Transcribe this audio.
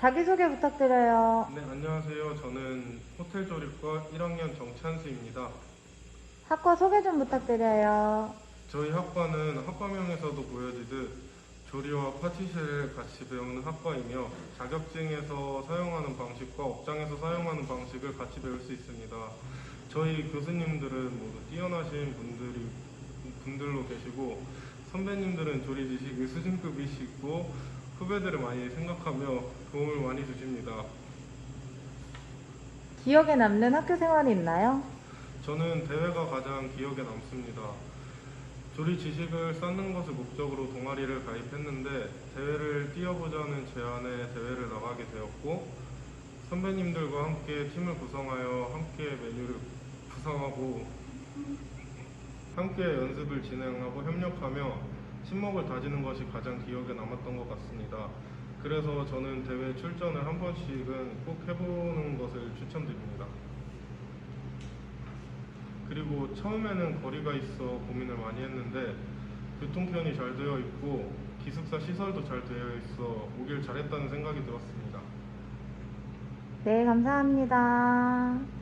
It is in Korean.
자기소개 부탁드려요. 네, 안녕하세요. 저는 호텔 조립과 1학년 정찬수입니다. 학과 소개 좀 부탁드려요. 저희 학과는 학과명에서도 보여지듯 조리와 파티시를 같이 배우는 학과이며 자격증에서 사용하는 방식과 업장에서 사용하는 방식을 같이 배울 수 있습니다. 저희 교수님들은 모두 뛰어나신 분들이 분들로 계시고 선배님들은 조리 지식이 수준급이시고 후배들을 많이 생각하며 도움을 많이 주십니다. 기억에 남는 학교 생활이 있나요? 저는 대회가 가장 기억에 남습니다. 조리 지식을 쌓는 것을 목적으로 동아리를 가입했는데 대회를 뛰어보자는 제안에 대회를 나가게 되었고 선배님들과 함께 팀을 구성하여 함께 메뉴를 구성하고 함께 연습을 진행하고 협력하며 친목을 다지는 것이 가장 기억에 남았던 것 같습니다. 그래서 저는 대회 출전을 한 번씩은 꼭 해보는 것을 추천드립니다. 그리고 처음에는 거리가 있어 고민을 많이 했는데 교통편이 잘 되어 있고 기숙사 시설도 잘 되어 있어 오길 잘했다는 생각이 들었습니다. 네, 감사합니다.